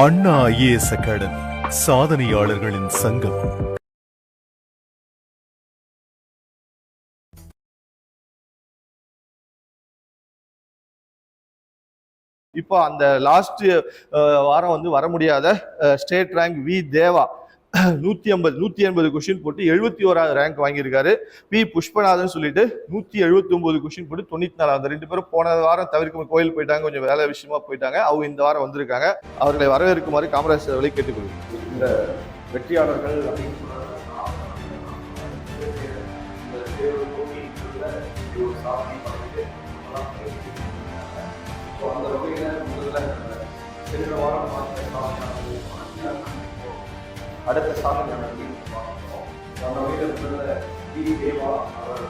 அண்ணா IAS academy சாதனையாளர்களின் சங்கம். இப்போ அந்த லாஸ்ட் வாரம் வந்து வர முடியாத ஸ்டேட் ரேங்க் வி தேவா. நூற்றி ஐம்பது நூற்றி எண்பது கொஷின் போட்டு எழுபத்தி ஓராவது ரேங்க் வாங்கியிருக்காரு. பி புஷ்பநாதன் சொல்லிட்டு நூற்றி எழுபத்தி ஒன்பது கொஷின் போட்டு தொண்ணூற்றி நாலாவது. ரெண்டு பேரும் போன வாரம் தவிர்க்கும் கோயில் போயிட்டாங்க கொஞ்சம் வேலை விஷயமா போயிட்டாங்க. அவங்க இந்த வாரம் வந்திருக்காங்க. அவர்களை வரவேற்குமாறு காமராஜ் அவர்களை கேட்டுக்கொள்கிறேன். இந்த வெற்றியாளர்கள் அப்படின்னு சொன்னாங்க. அந்த முதல்ல சென்ற வாரம் அடுத்த சாதனை நம்ம பார்க்கிறோம். அந்த வகையில முதல்ல டி தேவா அவர்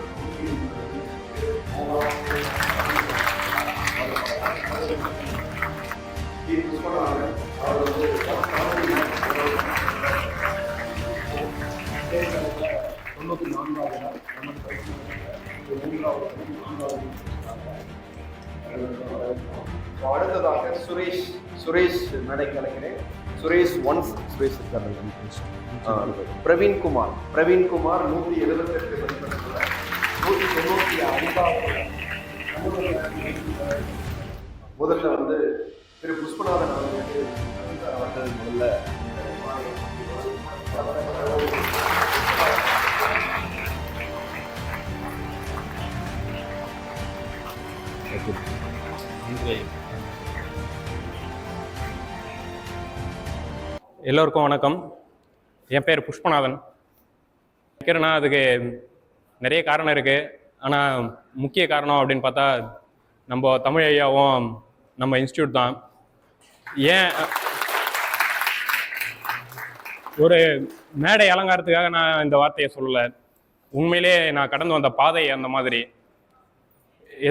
அவர் வந்து தொண்ணூற்றி நான்காவது நாள் நமது பயிற்சி மூன்றாவது நான்காவது அடுத்ததாக சுரேஷ் சுரேஷ் மேடைக்கு அழைக்கிறேன் சுரேஷ் ஒன்ஸ் சுரேஷ் இருக்காரு ஆ, பிரவீன் குமார். பிரவீன் குமார் நூற்றி எழுபத்தெட்டு நூற்றி தொண்ணூற்றி ஐந்தாவது முதல்ல வந்து திரு. புஷ்பநாதன் அவர்களுக்கு அவர்கள் முதல்ல. எல்லோருக்கும் வணக்கம். என் பேர் புஷ்பநாதன். நினைக்கிறேன்னா அதுக்கு நிறைய காரணம் இருக்குது ஆனால் முக்கிய காரணம் அப்படின்னு பார்த்தா நம்ம தமிழ் ஐயாவும் நம்ம இன்ஸ்டியூட் தான். ஏன் ஒரு மேடை அலங்காரத்துக்காக நான் இந்த வார்த்தையை சொல்லலை. உண்மையிலே நான் கடந்து வந்த பாதை அந்த மாதிரி.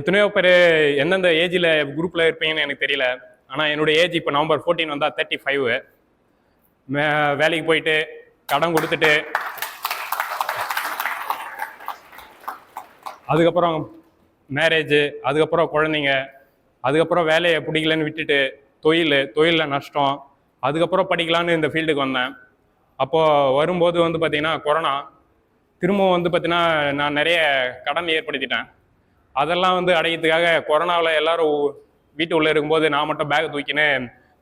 எத்தனையோ பேர் எந்தெந்த ஏஜில் குரூப்பில் இருப்பீங்கன்னு எனக்கு தெரியல. ஆனால் என்னுடைய ஏஜ் இப்போ நவம்பர் ஃபோர்டீன் வந்தால் தேர்ட்டி ஃபைவ் வேலைக்கு போயிட்டு கடன் கொடுத்துட்டு. அதுக்கப்புறம் மேரேஜ் அதுக்கப்புறம் குழந்தைங்க அதுக்கப்புறம் வேலையை பிடிக்கலன்னு விட்டுட்டு தொழில் தொழிலில் நஷ்டம். அதுக்கப்புறம் படிக்கலான்னு இந்த ஃபீல்டுக்கு வந்தேன். அப்போது வரும்போது வந்து பார்த்திங்கன்னா கொரோனா திரும்பவும் வந்து பார்த்திங்கன்னா நான் நிறைய கடன் ஏற்படுத்திட்டேன். அதெல்லாம் வந்து அடையிறதுக்காக கொரோனாவில் எல்லோரும் வீட்டு உள்ளே இருக்கும்போது நான் மட்டும் பேக் தூக்கின்னு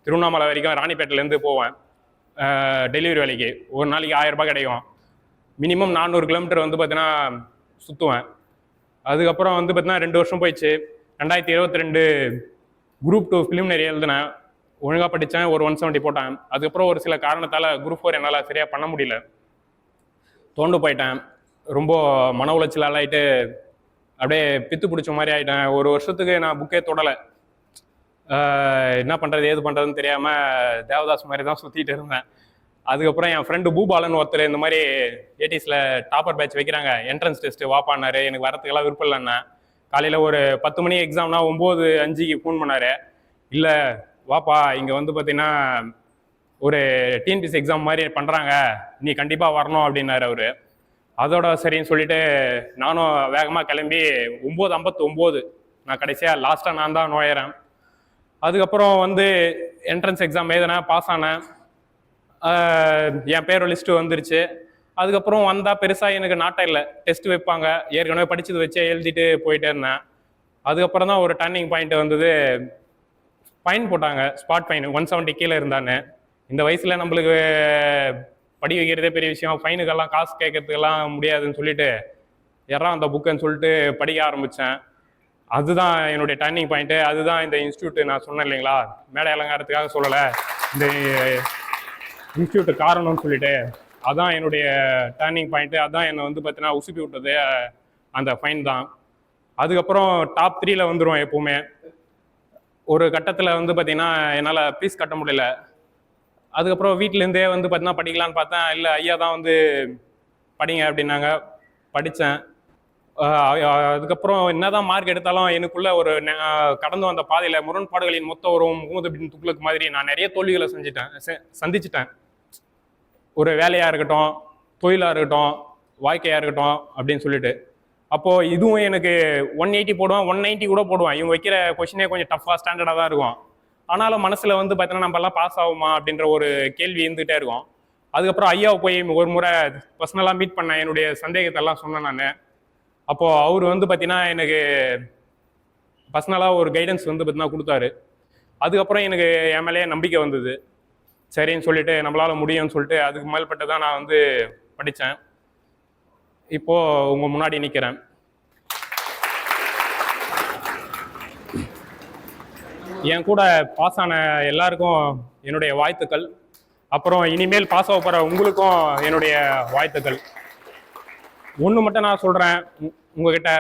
திருவண்ணாமலை வரைக்கும் ராணிப்பேட்டிலேருந்து போவேன். டெலிவரி வேலைக்கு. ஒரு நாளைக்கு ஆயிரம் கிடைக்கும். மினிமம் நானூறு கிலோமீட்டர் வந்து பார்த்தீங்கன்னா சுற்றுவேன் அதுக்கப்புறம் வந்து பார்த்தீங்கன்னா ரெண்டு வருஷம் போயிடுச்சு. ரெண்டாயிரத்தி இருபத்தி ரெண்டு குரூப் டூ ஃபிலிமினரி எழுதினேன். ஒழுங்காக படித்தேன் ஒரு ஒன் செவன்ட்டி போட்டேன். அதுக்கப்புறம் ஒரு சில காரணத்தால் குரூப் ஃபோர் என்னால் சரியாக பண்ண முடியல. தோண்டு போயிட்டேன். ரொம்ப மன உளைச்சல் ஆளாயிட்டு அப்படியே பித்து பிடிச்ச மாதிரி ஆகிட்டேன் ஒரு வருஷத்துக்கு நான் புக்கே தொடலை. என்ன பண்ணுறது ஏது பண்ணுறதுன்னு தெரியாமல் தேவதாஸ் மாதிரி தான் சுற்றிட்டு இருந்தேன். அதுக்கப்புறம் என் ஃப்ரெண்டு பூபாலன் ஒருத்தர் இந்த மாதிரி ஏடிஸில் டாப்பர் பேட்ச் வைக்கிறாங்க. என்ட்ரன்ஸ் டெஸ்ட்டு வாப்பானார் எனக்கு வரத்துக்கெல்லாம் விருப்பம் இல்லைண்ணா காலையில் ஒரு பத்து மணி எக்ஸாம்னா ஒம்பது அஞ்சுக்கு ஃபோன் பண்ணார். இல்லை வாப்பா இங்கே வந்து பார்த்தீங்கன்னா ஒரு டிஎன்பிசி எக்ஸாம் மாதிரி பண்ணுறாங்க நீ கண்டிப்பாக வரணும் அப்படின்னாரு அவர். அதோட சரின்னு சொல்லிட்டு நானும் வேகமாக கிளம்பி ஒம்பது ஐம்பத்து ஒம்பது நான் கடைசியாக லாஸ்ட்டாக நான் தான் நுழையிறேன். அதுக்கப்புறம் வந்து என்ட்ரன்ஸ் எக்ஸாம் எழுதினேன் பாஸ் ஆனேன். என் பேர் லிஸ்ட்டு வந்துருச்சு. அதுக்கப்புறம் வந்தால் பெருசாக எனக்கு நாட்டம் இல்லை. டெஸ்ட் வைப்பாங்க. ஏற்கனவே படித்தது வச்சே எழுதிட்டு போயிட்டே இருந்தேன். அதுக்கப்புறம் தான் ஒரு டர்னிங் பாயிண்ட் வந்தது. ஃபைன் போட்டாங்க. ஸ்பாட் ஃபைன் ஒன் செவன்ட்டி கீழே இருந்தான்னு இந்த வயசில் நம்மளுக்கு படி வைக்கிறதே பெரிய விஷயம். ஃபைனுக்கெல்லாம் காசு கேட்கறதுக்கெல்லாம் முடியாதுன்னு சொல்லிட்டு எறான் அந்த புக்குன்னு சொல்லிட்டு படிக்க ஆரம்பித்தேன் அதுதான் என்னுடைய டர்னிங் பாயிண்ட்டு அதுதான் இந்த இன்ஸ்டியூட் நான் சொன்னேன் இல்லைங்களா? மேடை அலங்காரத்துக்காக சொல்லலை. இந்த இன்ஸ்டியூட் காரணம்னு சொல்லிட்டு அதான் என்னுடைய டர்னிங் பாயிண்ட்டு அதான் என்னை வந்து பார்த்தீங்கன்னா உசுப்பி விட்டது. அந்த ஃபைன் தான். அதுக்கப்புறம் டாப் த்ரீல வந்துடும் எப்போவுமே. ஒரு கட்டத்தில் வந்து பார்த்தீங்கன்னா என்னால் ஃபீஸ் கட்ட முடியல. அதுக்கப்புறம் வீட்டிலேருந்தே வந்து பார்த்தீங்கன்னா படிக்கலான்னு பார்த்தேன். இல்லை ஐயா தான் வந்து படிங்க அப்படின்னாங்க. படித்தேன் அதுக்கப்புறம் என்னதான் மார்க் எடுத்தாலும் எனக்குள்ள ஒரு கடந்து வந்த பாதையில் முரண்பாடுகளின் மொத்த ஒரு முகமது பின் துக்ளக் மாதிரி நான் நிறைய தோல்விகளை செஞ்சுட்டேன் சந்திச்சிட்டேன். ஒரு வேலையாக இருக்கட்டும் தொழிலாக இருக்கட்டும் வாழ்க்கையாக இருக்கட்டும் அப்படின்னு சொல்லிட்டு. அப்போது இதுவும் எனக்கு ஒன் எயிட்டி போடுவேன் ஒன் நைன்ட்டி கூட போடுவேன். இவங்க வைக்கிற கொஷினே கொஞ்சம் டஃப்பாக ஸ்டாண்டர்டாக தான் இருக்கும். ஆனாலும் மனசில் வந்து பார்த்தீங்கன்னா நம்மலாம் பாஸ் ஆகுமா அப்படின்ற ஒரு கேள்வி இருந்துகிட்டே இருக்கும். அதுக்கப்புறம் ஐயாவை போய் ஒரு முறை பர்சனலாக மீட் பண்ணேன். என்னுடைய சந்தேகத்தெல்லாம் சொன்னேன் நான். அப்போது அவர் வந்து பார்த்தீங்கன்னா எனக்கு பர்சனலாக ஒரு கைடன்ஸ் வந்து பார்த்தீங்கன்னா கொடுத்தாரு. அதுக்கப்புறம் எனக்கு என் மேலேயே நம்பிக்கை வந்தது. சரின்னு சொல்லிட்டு நம்மளால் முடியும்னு சொல்லிட்டு அதுக்கு மேல்பட்டு தான் நான் வந்து படித்தேன். இப்போது உங்கள் முன்னாடி நிற்கிறேன் என் கூட பாஸ் ஆன எல்லாருக்கும் என்னுடைய வாழ்த்துக்கள். அப்புறம் இனிமேல் பாஸ் ஆக போகிற உங்களுக்கும் என்னுடைய வாழ்த்துக்கள். ஒன்று மட்டும் நான் சொல்கிறேன் உங்ககிட்ட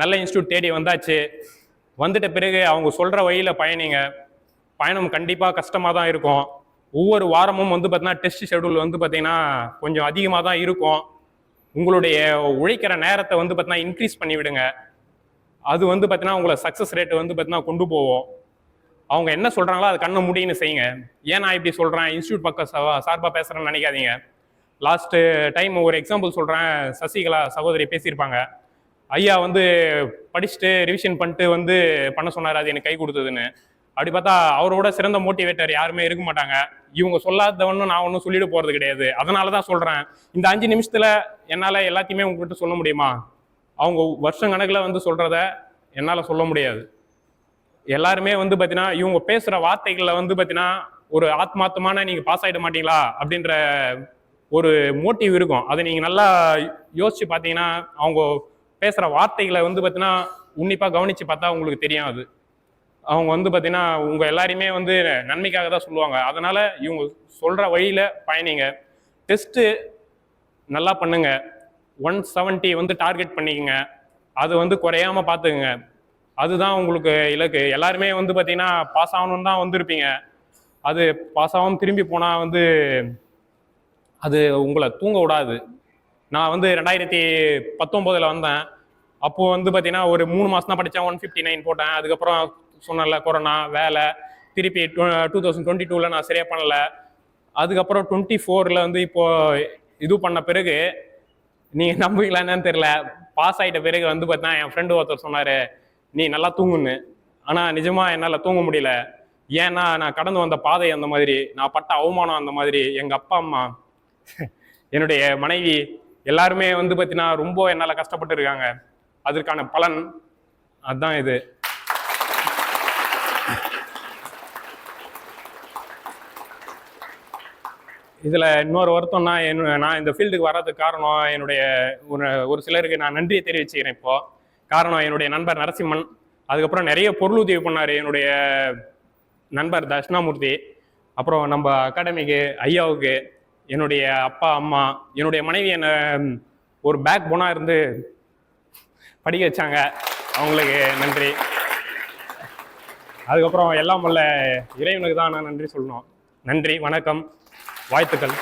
நல்ல இன்ஸ்டியூட் தேடி வந்தாச்சு. வந்துட்ட பிறகு அவங்க சொல்கிற வழியில் பயணிங்க. பயணம் கண்டிப்பாக கஷ்டமாக தான் இருக்கும். ஒவ்வொரு வாரமும் வந்து பார்த்தீங்கன்னா டெஸ்ட் ஷெடியூல் வந்து பார்த்தீங்கன்னா கொஞ்சம் அதிகமாக தான் இருக்கும். உங்களுடைய உழைக்கிற நேரத்தை வந்து பார்த்தீங்கன்னா இன்க்ரீஸ் பண்ணிவிடுங்க. அது வந்து பார்த்தீங்கன்னா உங்களை சக்ஸஸ் ரேட்டு வந்து பார்த்தீங்கன்னா கொண்டு போவோம் அவங்க என்ன சொல்கிறாங்களோ அது கண்ணை முடின்னு செய்யுங்க. ஏன் நான் இப்படி சொல்கிறேன் இன்ஸ்டியூட் பக்கம் சார்பாக பேசுகிறேன்னு நினைக்காதீங்க. லாஸ்ட்டு டைம் ஒரு எக்ஸாம்பிள் சொல்கிறேன் சசிகலா சகோதரி பேசியிருப்பாங்க. ஐயா வந்து படிச்சுட்டு ரிவிஷன் பண்ணிட்டு வந்து பண்ண சொன்னார் அது எனக்கு கை கொடுத்ததுன்னு. அப்படி பார்த்தா அவரோட சிறந்த மோட்டிவேட்டர் யாருமே இருக்க மாட்டாங்க. இவங்க சொல்லாதவன்னு நான் ஒன்றும் சொல்லிட்டு போகிறது கிடையாது. அதனால தான் சொல்கிறேன் இந்த அஞ்சு நிமிஷத்தில் என்னால் எல்லாத்தையுமே உங்கள்கிட்ட சொல்ல முடியுமா? அவங்க வருஷம் கணக்கில் வந்து சொல்கிறத என்னால் சொல்ல முடியாது. எல்லாருமே வந்து பார்த்தீங்கன்னா இவங்க பேசுகிற வார்த்தைகளில் வந்து பார்த்தீங்கன்னா ஒரு ஆத்மாத்தமான நீங்கள் பாஸ் ஆகிட மாட்டீங்களா? அப்படின்ற ஒரு மோட்டிவ் இருக்கும். அதை நீங்கள் நல்லா யோசிச்சு பார்த்தீங்கன்னா அவங்க பேசுகிற வார்த்தைகளை வந்து பார்த்தீங்கன்னா உன்னிப்பாக கவனித்து பார்த்தா உங்களுக்கு தெரியும் அது. அவங்க வந்து பார்த்தீங்கன்னா உங்கள் எல்லாரையுமே வந்து நன்மைக்காக தான் சொல்லுவாங்க. அதனால் இவங்க சொல்கிற வழியில் பயணிங்க. டெஸ்ட்டு நல்லா பண்ணுங்க. ஒன் செவன்ட்டி வந்து டார்கெட் பண்ணிக்கங்க. அது வந்து குறையாம பார்த்துக்குங்க. அதுதான் உங்களுக்கு இலக்கு. எல்லாருமே வந்து பார்த்தீங்கன்னா பாஸ் ஆகணும்னு தான் வந்திருப்பீங்க. அது பாஸ் ஆகாமல் திரும்பி போனால் வந்து அது உங்களை தூங்க விடாது. நான் வந்து ரெண்டாயிரத்தி பத்தொம்போதில் வந்தேன். அப்போது வந்து பார்த்தீங்கன்னா ஒரு மூணு மாதம் தான் படித்தேன் ஒன் ஃபிஃப்டி நைன் போட்டேன். அதுக்கப்புறம் சொன்னல கொரோனா வேலை. திருப்பி டூ டூ தௌசண்ட் டுவெண்ட்டி டூவில் நான் சரியாக பண்ணல. அதுக்கப்புறம் டுவெண்ட்டி ஃபோரில் வந்து இப்போது இது பண்ண பிறகு நீங்கள் நம்புவீங்களா என்னன்னு தெரியல. பாஸ் ஆகிட்ட பிறகு வந்து பார்த்தீங்கன்னா என் ஃப்ரெண்டு ஒருத்தர் சொன்னார் நீ நல்லா தூங்குன்னு. ஆனால் நிஜமாக என்னால் தூங்க முடியல. ஏன்னா நான் கடந்து வந்த பாதை அந்த மாதிரி. நான் பட்ட அவமானம் அந்த மாதிரி. எங்கள் அப்பா அம்மா என்னுடைய மனைவி எல்லாருமே வந்து பார்த்தீங்கன்னா ரொம்ப என்னால் கஷ்டப்பட்டு இருக்காங்க அதற்கான பலன் அதுதான் இது. இதில் இன்னொரு வருத்தம்னா என் நான் இந்த ஃபீல்டுக்கு வர்றதுக்கு காரணம் என்னுடைய ஒரு ஒரு சிலருக்கு நான் நன்றியை தெரிவிச்சுக்கிறேன் இப்போது காரணம் என்னுடைய நண்பர் நரசிம்மன். அதுக்கப்புறம் நிறைய பொருள் உதவி பண்ணார் என்னுடைய நண்பர் தட்சிணாமூர்த்தி. அப்புறம் நம்ம அகாடமிக்கு ஐயாவுக்கு என்னுடைய அப்பா அம்மா என்னுடைய மனைவி என்னை ஒரு பேக் போனாக இருந்து படிக்க வச்சாங்க. அவங்களுக்கு நன்றி. அதுக்கப்புறம் எல்லாம் உள்ள இறைவனுக்கு தான் நான் நன்றி சொல்லணும். நன்றி வணக்கம் வாழ்த்துக்கள்.